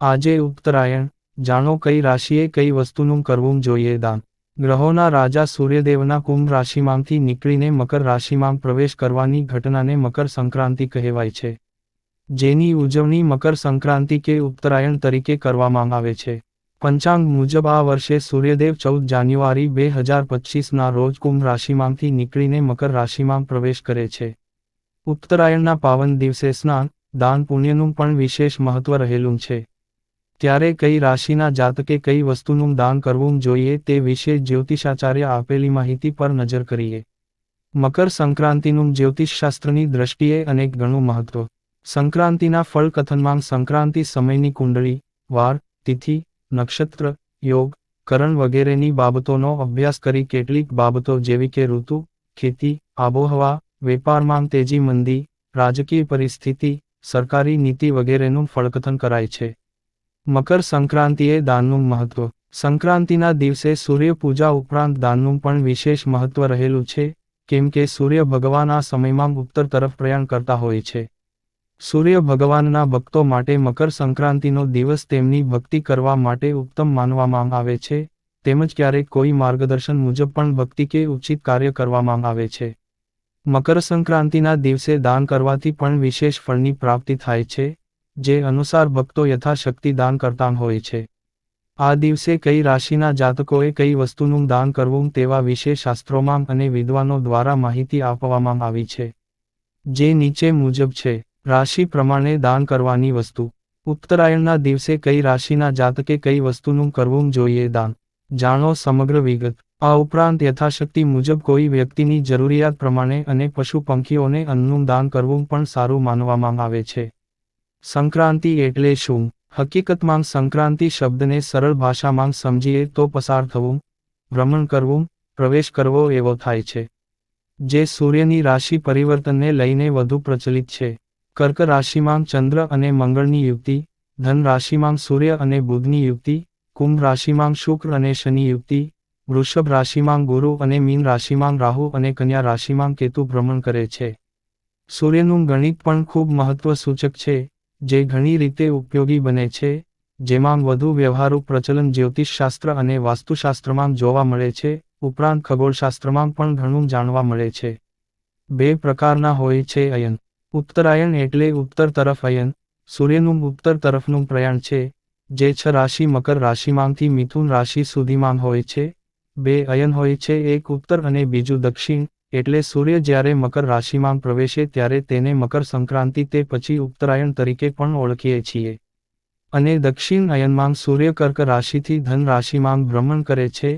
આજે ઉત્તરાયણ. જાણો કઈ રાશિએ કઈ વસ્તુનું કરવું જોઈએ દાન? ગ્રહોના રાજા સૂર્યદેવના કુંભ રાશિમાંથી નીકળીને મકર રાશિમાં પ્રવેશ કરવાની ઘટનાને મકર સંક્રાંતિ કહેવાય છે. જેની ઉજવણી મકર સંક્રાંતિ કે ઉત્તરાયણ તરીકે કરવામાં આવે છે. પંચાંગ મુજબ આ વર્ષે સૂર્યદેવ ચૌદ જાન્યુઆરી બે હજાર પચીસના રોજ કુંભ રાશિમાંથી નીકળીને મકર રાશિમાં પ્રવેશ કરે છે. ઉત્તરાયણના પાવન દિવસે સ્નાન, દાન પુણ્યનું પણ વિશેષ મહત્વ રહેલું છે. ત્યારે કઈ રાશિના જાતકે કઈ વસ્તુનું દાન કરવું જોઈએ તે વિશે જ્યોતિષાચાર્ય આપેલી માહિતી પર નજર કરીએ. મકર સંક્રાંતિનું જ્યોતિષશાસ્ત્રની દ્રષ્ટિએ અનેક ગણું મહત્વ. સંક્રાંતિના ફળ કથનમાં સંક્રાંતિ સમયની કુંડળી, વાર, તિથિ, નક્ષત્ર, યોગ, કરણ વગેરેની બાબતોનો અભ્યાસ કરી કેટલીક બાબતો જેવી કે ઋતુ, ખેતી, આબોહવા, વેપારમાં તેજી મંદી, રાજકીય પરિસ્થિતિ, સરકારી નીતિ વગેરેનું ફળકથન કરાય છે. મકર સંક્રાંતિએ દાનનું મહત્વ. સંક્રાંતિના દિવસે સૂર્ય પૂજા ઉપરાંત દાનનું પણ વિશેષ મહત્વ રહેલું છે, કેમ કે સૂર્ય ભગવાન આ સમયમાં ઉત્તર તરફ પ્રયાણ કરતા હોય છે. સૂર્ય ભગવાનના ભક્તો માટે મકર સંક્રાંતિનો દિવસ તેમની ભક્તિ કરવા માટે ઉત્તમ માનવામાં આવે છે, તેમજ ક્યારેક કોઈ માર્ગદર્શન મુજબ પણ ભક્તિ કે ઉચિત કાર્ય કરવામાં આવે છે. મકર સંક્રાંતિના દિવસે દાન કરવાથી પણ વિશેષ ફળની પ્રાપ્તિ થાય છે જે અનુસાર ભક્તો યથાશક્તિ દાન કરતા હોય છે. આ દિવસે કઈ રાશિના જાતકોએ કઈ વસ્તુનું દાન કરવું તેવા વિશે શાસ્ત્રોમાં અને વિદ્વાનો દ્વારા માહિતી આપવામાં આવી છે. જે નીચે મુજબ છે. રાશિ પ્રમાણે દાન કરવાની વસ્તુ. ઉત્તરાયણના દિવસે કઈ રાશિના જાતકે કઈ વસ્તુનું કરવું જોઈએ દાન. જાણો સમગ્ર વિગત. આ ઉપરાંત યથાશક્તિ મુજબ કોઈ વ્યક્તિની જરૂરિયાત પ્રમાણે અને પશુ પંખીઓને અન્નનું દાન કરવું પણ સારું માનવામાં આવે છે. સંક્રાંતિ એટલે શું? હકીકતમાં સંક્રાંતિ શબ્દને સરળ ભાષામાં સમજીએ તો પસાર થવું, ભ્રમણ કરવું, પ્રવેશ કરવો એવો થાય છે. જે સૂર્યની રાશિ પરિવર્તનને લઈને વધુ પ્રચલિત છે. કર્ક રાશિમાં ચંદ્ર અને મંગળની યુક્તિ, ધન રાશિમાં સૂર્ય અને બુધની યુક્તિ, કુંભ રાશિમાં શુક્ર અને શનિ યુક્તિ, વૃષભ રાશિમાં ગુરુ અને મીન રાશિમાં રાહુ અને કન્યા રાશિમાં કેતુ ભ્રમણ કરે છે. સૂર્યનું ગણિત પણ ખૂબ મહત્વ સૂચક છે. જે ઘણી રીતે ઉપયોગી બને છે, જેમાં વધુ વ્યવહારુ પ્રચલન જ્યોતિષશાસ્ત્ર અને વાસ્તુશાસ્ત્રમાં જોવા મળે છે, ઉપરાંત ખગોળશાસ્ત્રમાં પણ ઘણું જાણવા મળે છે. બે પ્રકારના હોય છે અયન. ઉત્તરાયણ એટલે ઉત્તર તરફ અયન, સૂર્યનું ઉત્તર તરફનું પ્રયાણ છે, જે છ રાશિ મકર રાશિમાંથી મિથુન રાશિ સુધીમાં હોય છે. બે અયન હોય છે, એક ઉત્તર અને બીજું દક્ષિણ એટલે સૂર્ય જ્યારે મકર રાશિમાં પ્રવેશે ત્યારે તેને મકર સંક્રાંતિ તે પછી ઉત્તરાયણ તરીકે પણ ઓળખીએ છીએ. અને દક્ષિણ અયનમાં સૂર્ય કર્ક રાશિથી ધન રાશિમાં ભ્રમણ કરે છે.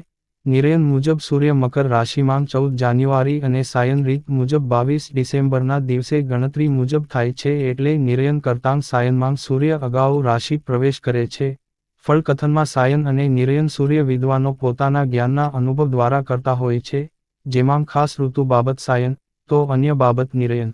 નિરયન મુજબ સૂર્ય મકર રાશિમાં ચૌદ જાન્યુઆરી અને સાયન રીત મુજબ બાવીસ ડિસેમ્બરના દિવસે ગણતરી મુજબ થાય છે એટલે નિરયન કરતાં સાયનમાં સૂર્ય અગાઉ રાશિ પ્રવેશ કરે છે. ફળકથનમાં સાયન અને નિરયન સૂર્ય વિદ્વાનો પોતાના જ્ઞાનના અનુભવ દ્વારા કરતા હોય છે. જેમાં ખાસ ઋતુ બાબત સાયન તો અન્ય બાબત નિરયન.